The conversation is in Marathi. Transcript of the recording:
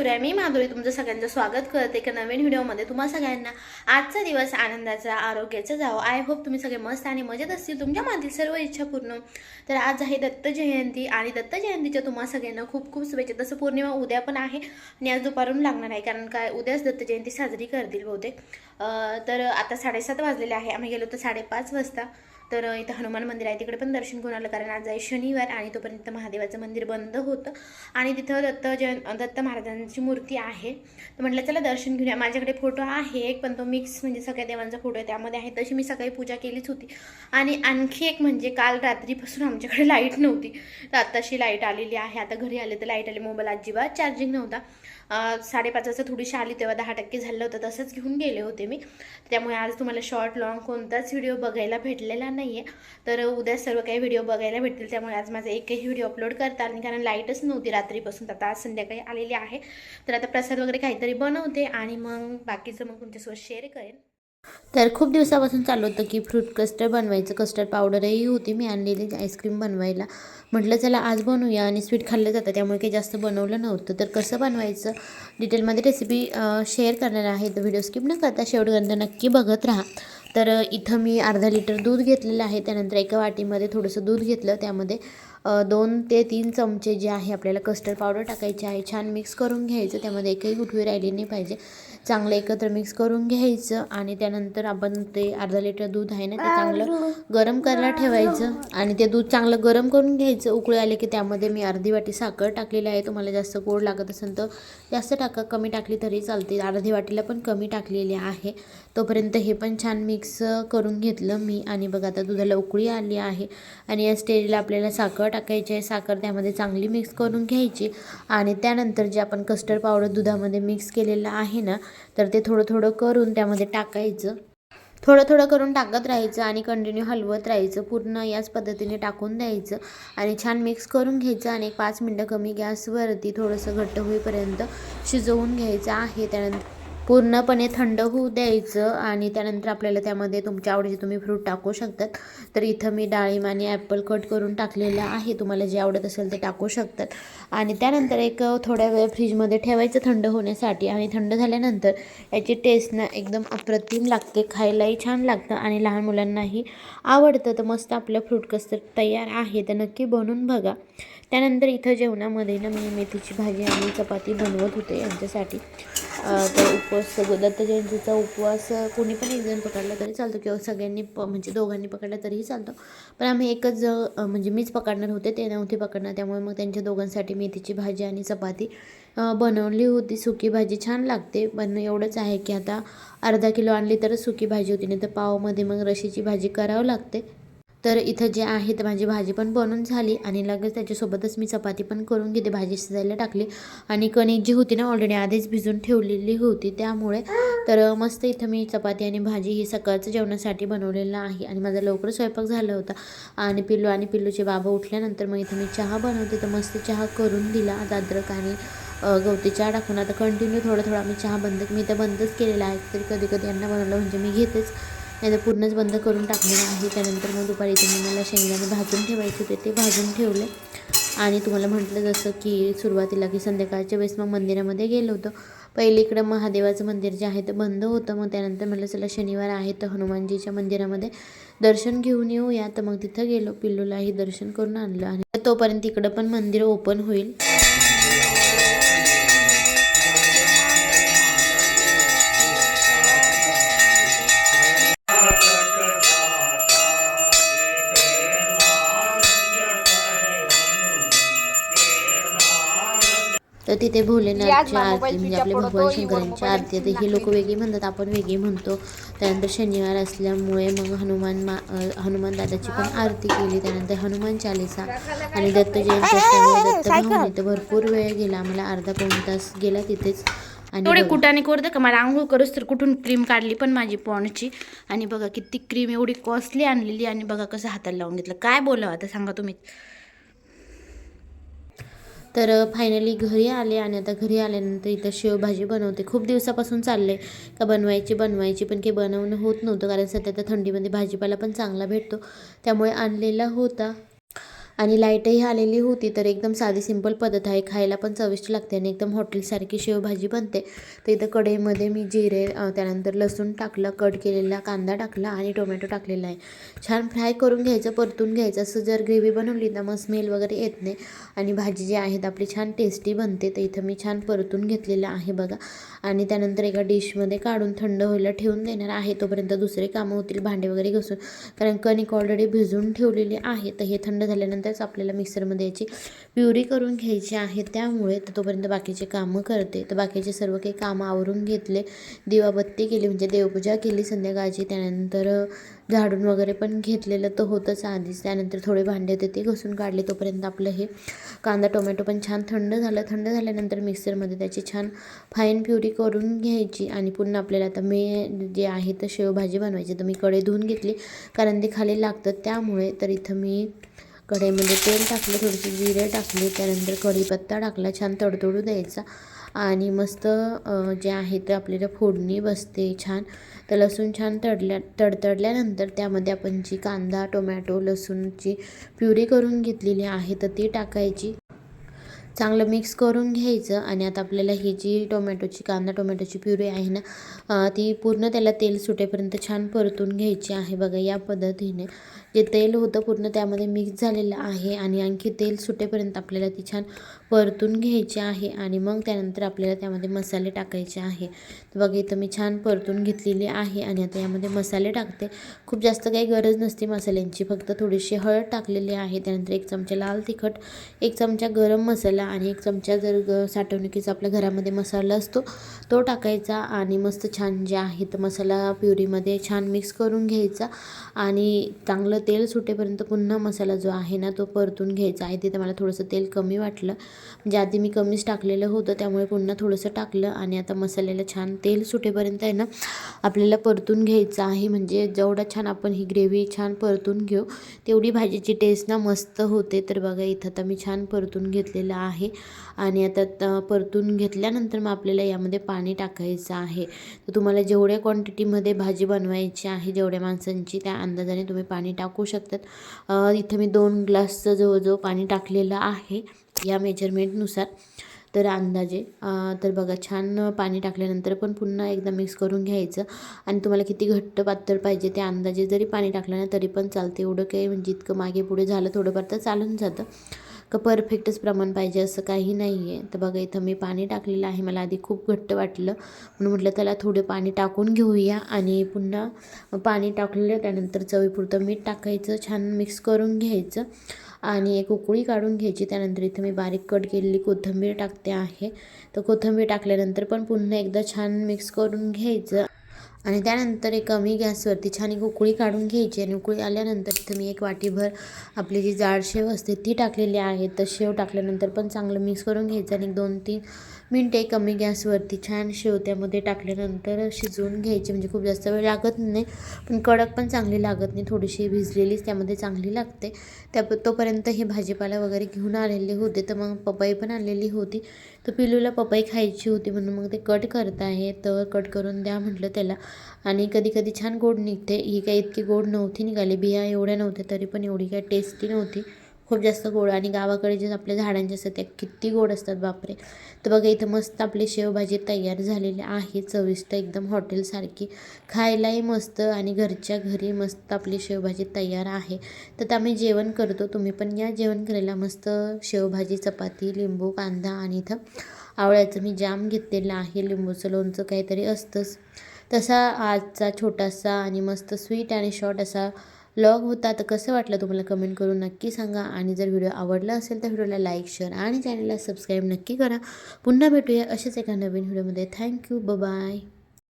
शिवराय मी माधुरी तुमचं सगळ्यांचं स्वागत करते एका नवीन व्हिडिओमध्ये. तुम्हा सगळ्यांना आजचा दिवस आनंदाचा आरोग्याचा जावं. आय होप तुम्ही सगळे मस्त आणि मजेत असतील. तुमच्या मनातील सर्व इच्छा पूर्ण तर आज आहे दत्त जयंती आणि दत्त जयंतीच्या तुम्हा सगळ्यांना खूप खूप शुभेच्छा. तसं पौर्णिमा उद्या पण आहे आणि आज दुपारून लागणार आहे. कारण काय उद्याच दत्त जयंती साजरी करतील बहुतेक. तर आता साडेसात वाजलेले आहे. आम्ही गेलो तर साडेपाच वाजता. तर इथं हनुमान मंदिर आहे. तिकडे पण दर्शन घेऊन आलं. कारण आज आहे शनिवार आणि तोपर्यंत महादेवाचं मंदिर बंद होतं. आणि तिथं दत्त जयं दत्त महाराजांची मूर्ती आहे. तर म्हटलं चला दर्शन घेऊया माझ्याकडे फोटो आहे एक पण तो मिक्स म्हणजे सगळ्या देवांचा फोटो आहे. त्यामध्ये आहे. तशी मी सकाळी पूजा केलीच होती. आणि आणखी एक म्हणजे काल रात्रीपासून आमच्याकडे लाइट नव्हती. तर आत्ताशी लाइट आलेली आहे. आता घरी आले तर लाइट आली. मोबाईल अजिबात चार्जिंग नव्हता. साडेपाच वाजता थोडीशी आली तेव्हा दहा टक्के झालं होतं. तसंच घेऊन गेले होते मी. त्यामुळे आज तुम्हाला शॉर्ट लॉंग कोणताच व्हिडिओ बघायला भेटलेला नाही आहे तर उद्या सर्व काही व्हिडिओ बघायला भेटतील त्यामुळे आज माझा एकही व्हिडिओ अपलोड करता आला नाही कारण लाईटच नव्हती रात्रीपासून तर आता आज संध्याकाळी आलेली आहे. तर आता प्रसाद वगैरे काहीतरी बनवते आणि मग बाकीचं मग तुमच्यासोबत शेअर करेन. तर खूप दिवसापासून चालू होतं की फ्रूट कस्टर्ड बनवायचं. कस्टर्ड पावडरही होती मी आणलेली आईस्क्रीम बनवायला. म्हटलं चला आज बनवूया आणि स्वीट खाल्लं जातं त्यामुळे काही जास्त बनवलं नव्हतं. तर कसं बनवायचं? डिटेलमध्ये रेसिपी शेअर करणार आहे. तर व्हिडिओ स्किप न करता शेवटपर्यंत नक्की बघत राहा. तर इथं मी अर्धा लिटर दूध घेतलेलं आहे. त्यानंतर एका वाटीमध्ये थोडंसं दूध घेतलं. त्यामध्ये दोन ते तीन चमचे जे आहे आपल्याला कस्टर्ड पावडर टाकायचे आहे. छान मिक्स करून घ्यायचं. त्यामध्ये एकही गुठवी राहिली नाही पाहिजे. चांगलं एकत्र मिक्स करून घ्यायचं आणि त्यानंतर आपण ते अर्धा लिटर दूध आहे ना ते चांगलं गरम करायला ठेवायचं आणि ते दूध चांगलं गरम करून घ्यायचं. उकळी आले की त्यामध्ये मी अर्धी वाटी साखर टाकलेली आहे. तुम्हाला जास्त गोड लागत असेल तर जास्त टाका. कमी टाकली तरी चालते. अर्धी वाटीला पण कमी टाकलेली आहे. तोपर्यंत हे पण छान मिक्स करून घेतलं मी. आणि बघा आता दुधाला उकळी आली आहे. आणि या स्टेजला आपल्याला साखर टाकायची आहे. साखर त्यामध्ये चांगली मिक्स करून घ्यायची. आणि त्यानंतर जे आपण कस्टर्ड पावडर दुधामध्ये मिक्स केलेलं आहे ना तर ते थोडं थोडं करून त्यामध्ये टाकायचं. थोडं थोडं करून टाकत राहायचं आणि कंटिन्यू हलवत राहायचं. पूर्ण याच पद्धतीने टाकून द्यायचं. आणि छान मिक्स करून घ्यायचं. आणि एक पाच मिनटं कमी गॅसवरती थोडंसं घट्ट होईपर्यंत शिजवून घ्यायचं आहे. त्यानंतर पूर्णपणे थंड होऊ द्यायचं आणि त्यानंतर आपल्याला त्यामध्ये तुमच्या आवडीचे तुम्ही फ्रूट टाकू शकतात. तर इथं मी डाळिंब आणि ॲपल कट करून टाकलेलं आहे. तुम्हाला जे आवडत असेल ते टाकू शकतात. आणि त्यानंतर एक थोड्या वेळ फ्रीजमध्ये ठेवायचं थंड होण्यासाठी आणि थंड झाल्यानंतर याची टेस्ट ना एकदम अप्रतिम लागते. खायलाही छान लागतं आणि लहान मुलांनाही आवडतं. तर मस्त आपलं फ्रूट कस्टर्ड तयार आहे. तर नक्की बनवून बघा. त्यानंतर इथं जेवणामध्ये ना मी मेथीची भाजी आणि चपाती बनवत होते यांच्यासाठी. तर उपवास दत्त जयंतीचा उपवास कोणी पण एक जण पकडला तरी चालतो किंवा सगळ्यांनी प म्हणजे दोघांनी पकडला तरीही चालतो. पण आम्ही एकच म्हणजे मीच पकडणार होते ते नव्हते पकडणार. त्यामुळे मग त्यांच्या दोघांसाठी मेथीची भाजी आणि चपाती बनवली होती. सुकी भाजी छान लागते पण एवढंच आहे की आता अर्धा किलो आणली तरच सुकी भाजी होती. नाही तर पावमध्ये मग रशीची भाजी करावं लागते. तर इथं जे आहे तर माझी भाजी पण बनून झाली आणि लगेच त्याच्यासोबतच मी चपाती पण करून घेते. भाजी शिजायला टाकली आणि कणिक जी होती ना ऑलरेडी आधीच भिजून ठेवलेली होती. त्यामुळे तर मस्त इथं मी चपाती आणि भाजी ही सकाळचं जेवणासाठी बनवलेलं आहे आणि माझा लवकर स्वयंपाक झाला होता. आणि पिल्लू आणि पिल्लूचे बाबा उठल्यानंतर मग इथं मी चहा बनवते. तर मस्त चहा करून दिला आज अद्रक आणि गवती चहा टाकून. आता कंटिन्यू थोडं थोडं आम्ही चहा बंद मी तर बंदच केलेला आहे. तरी कधी कधी यांना बनवलं म्हणजे मी घेतेच. नाही तर पूर्णच बंद करून टाकलेलं आहे. त्यानंतर मग दुपारी तुम्ही मला शेंगदाणे भाजून ठेवायचे होते. ते भाजून ठेवले. आणि तुम्हाला म्हटलं जसं की सुरुवातीला की संध्याकाळच्या वेळेस मग मंदिरामध्ये गेलो होतो. पहिले इकडं महादेवाचं मंदिर जे आहे ते बंद होतं. मग त्यानंतर म्हटलं चला शनिवार आहे तर हनुमानजीच्या मंदिरामध्ये दर्शन घेऊन येऊया. तर मग तिथं गेलो. पिल्लूलाही दर्शन करून आणलं. आणि तोपर्यंत इकडं पण मंदिर ओपन होईल. तर तिथे भोलेनाथची आरती म्हणजे आपले भगवान शंकरांची आरती. आहे तर ही लोक वेगळी म्हणतात आपण वेगळी म्हणतो. त्यानंतर शनिवार असल्यामुळे मग हनुमान मा हनुमान दादाची पण आरती केली. त्यानंतर हनुमान चालिसा आणि दत्त जयंती असल्यामुळे दत्त भाऊनी तर भरपूर वेळ गेला. आम्हाला अर्धा पाऊण तास गेला तिथेच. आणि. कुटाने करते का? मला आंघोळ करूच तर कुठून क्रीम काढली पण माझी पॉन्डची आणि बघा किती क्रीम एवढी कॉस्टली आणलेली. आणि बघा कसं हाताला लावून घेतलं. काय बोलावं आता सांगा तुम्ही. तर फायनली घरी आले आणि आता घरी आल्यानंतर इथं शेवभाजी बनवते. खूप दिवसापासून चालले का बनवायची बनवायची पण काही बनवणं होत नव्हतं कारण सध्या तर थंडीमध्ये भाजीपाला पण चांगला भेटतो. त्यामुळे आणलेला होता. आणि लाईटही आलेली होती तर एकदम साधी सिंपल पद्धत आहे. खायला पण चविष्ट लागते आणि एकदम हॉटेलसारखी शेवभाजी बनते. तर इथं कढईमध्ये मी जिरे त्यानंतर लसूण टाकलं कट केलेला कांदा टाकला आणि टोमॅटो टाकलेला आहे. छान फ्राय करून घ्यायचं परतून घ्यायचं. असं जर ग्रेव्ही बनवली तर मग स्मेल वगैरे येत नाही आणि भाजी जी आहेत आपली छान टेस्टी बनते. तर इथं मी छान परतून घेतलेलं आहे बघा. आणि त्यानंतर एका डिशमध्ये काढून थंड व्हायला ठेवून देणार आहे. तोपर्यंत दुसरे कामं होतील भांडे वगैरे घसून. कारण कणिक ऑलरेडी भिजून ठेवलेली आहे तर हे थंड झाल्यानंतर झाल्यानंतरच आपल्याला मिक्सरमध्ये याची प्युरी करून घ्यायची आहे. त्यामुळे तर तोपर्यंत बाकीचे कामं करते. तर बाकीचे सर्व काही कामं आवरून घेतले. दिवाबत्ती केली म्हणजे देवपूजा केली संध्याकाळची. त्यानंतर झाडून वगैरे पण घेतलेलं तर होतंच आधीच. त्यानंतर थोडे भांडे होते ते घसून काढले तोपर्यंत आपलं हे कांदा टोमॅटो पण छान थंड झालं. थंड झाल्यानंतर मिक्सरमध्ये त्याची छान फाईन प्युरी करून घ्यायची. आणि पुन्हा आपल्याला आता मी जे आहे तर शेवभाजी बनवायची. तर मी कडे धुवून घेतली. कारण ते खाली लागतं त्यामुळे तर इथं मी कढईमध्ये तेल टाकलं थोडेसे जिरे टाकले त्यानंतर कढीपत्ता टाकला छान तडतडू द्यायचा. आणि मस्त जे आहे ते आपल्याला फोडणी बसते छान. तर लसूण छान तडल्या तडतडल्यानंतर त्यामध्ये आपण जी कांदा टोमॅटो लसूणची प्युरी करून घेतलेली आहे तर ती टाकायची. चांगलं मिक्स करून घ्यायचं आणि आता आपल्याला ही जी टोमॅटोची कांदा टोमॅटोची प्युरी आहे ना ती पूर्ण त्याला तेल सुटेपर्यंत छान परतून घ्यायची आहे बघा या पद्धतीने. जे तेल होतं पूर्ण त्यामध्ये मिक्स झालेलं आहे आणि आणखी तेल सुटेपर्यंत आपल्याला ती छान परतून घ्यायची आहे आणि मग त्यानंतर आपल्याला त्यामध्ये मसाले टाकायचे आहे. तर बघा इथं मी छान परतून घेतलेली आहे आणि आता यामध्ये मसाले टाकते. खूप जास्त काही गरज नसते मसाल्यांची फक्त थोडीशी हळद टाकलेली आहे. त्यानंतर एक चमचा लाल तिखट एक चमचा गरम मसाला आणि एक चमचा जर ग साठवणुकीचा आपल्या घरामध्ये मसाला असतो तो टाकायचा आणि मस्त छान जे आहे तर मसाला प्युरीमध्ये छान मिक्स करून घ्यायचा आणि चांगलं तेल सुटेपर्यंत पुन्हा मसाला जो आहे ना तो परतून घ्यायचा. आहे तिथं मला थोडंसं तेल कमी वाटलं. म्हणजे आधी मी कमीच टाकलेलं होतं त्यामुळे पुन्हा थोडंसं टाकलं आणि आता मसाल्याला छान तेल सुटेपर्यंत आहे ना आपल्याला परतून घ्यायचं आहे. म्हणजे जेवढा छान आपण ही ग्रेव्ही छान परतून घेऊ तेवढी भाजीची टेस्ट ना मस्त होते. तर बघा इथं आता मी छान परतून घेतलेलं आहे. आणि आता परतून घेतल्यानंतर मग आपल्याला यामध्ये पाणी टाकायचं आहे. तर तुम्हाला जेवढ्या क्वांटिटीमध्ये भाजी बनवायची आहे जेवढ्या माणसांची त्या अंदाजाने तुम्ही पाणी टाकू शकतात. इथं मी दोन ग्लासचं जवळजवळ पाणी टाकलेलं आहे या मेजरमेंटनुसार तर अंदाजे तर बघा छान पाणी टाकल्यानंतर पण पुन्हा एकदा मिक्स करून घ्यायचं. आणि तुम्हाला किती घट्ट पातळ पाहिजे ते अंदाजे जरी पाणी टाकलं ना तरी पण चालते. एवढं काही म्हणजे इतकं मागे पुढे झालं थोडंफार तर चालून जातं. का परफेक्टच प्रमाण पाहिजे असं काही नाही आहे तर बघा इथं मी पाणी टाकलेलं आहे. मला आधी खूप घट्ट वाटलं. म्हणून म्हटलं त्याला थोडं पाणी टाकून घेऊया. आणि पुन्हा पाणी टाकलेलं त्यानंतर चवीपुरतं मीठ टाकायचं छान मिक्स करून घ्यायचं. आणि एक उकळी काढून घ्यायची. त्यानंतर इथं मी बारीक कट केलेली कोथिंबीर टाकते आहे. तर कोथिंबीर टाकल्यानंतर पण पुन्हा एकदा छान मिक्स करून घ्यायचं. आणि त्यानंतर एक कमी गॅसवरती छान एक उकळी काढून घ्यायची आणि उकळी आल्यानंतर इथं मी एक वाटीभर आपली जी जाड शेव असते ती टाकलेली आहे तर शेव टाकल्यानंतर पण चांगलं मिक्स करून घ्यायचं आणि दोन तीन मिनटे कमी गॅसवरती छान शेवत्यामध्ये टाकल्यानंतर शिजवून घ्यायची. म्हणजे खूप जास्त वेळ लागत नाही पण कडक पण चांगली लागत नाही. थोडीशी भिजलेलीच त्यामध्ये चांगली लागते. त्या तोपर्यंत हे भाजीपाला वगैरे घेऊन आलेले होते. तर मग पपई पण आलेली होती. तर पिलूला पपई खायची होती म्हणून मग ते कट करत आहे तर कट करून द्या म्हटलं त्याला. आणि कधी कधी छान गोड निघते. ही काही इतकी गोड नव्हती निघाली. बिया एवढ्या नव्हत्या तरी पण एवढी काय टेस्टी नव्हती. खूप जास्त गोड आणि गावाकडे जे आपल्या झाडांचे असतात त्या किती गोड असतात बापरे. तर बघा इथं मस्त आपली शेवभाजी तयार झालेली आहे चविष्ट एकदम हॉटेलसारखी. खायलाही मस्त आणि घरच्या घरी मस्त आपली शेवभाजी तयार आहे. तर आम्ही जेवण करतो तुम्ही पण या जेवण करायला. मस्त शेवभाजी चपाती लिंबू कांदा आणि इथं आवळ्याचं मी जाम घेतलेलं आहे. लिंबूचं लोणचं काहीतरी असतंच. तसा आजचा छोटासा आणि मस्त स्वीट आणि शॉर्ट असा लॉग होता तर कसं वाटलं तुम्हाला कमेंट करून नक्की सांगा. आणि जर व्हिडिओ आवडला असेल तर व्हिडिओला लाईक शेअर आणि चॅनलला सबस्क्राईब नक्की करा. पुन्हा भेटूया असेच एका नवीन व्हिडिओमध्ये थँक्यू बाय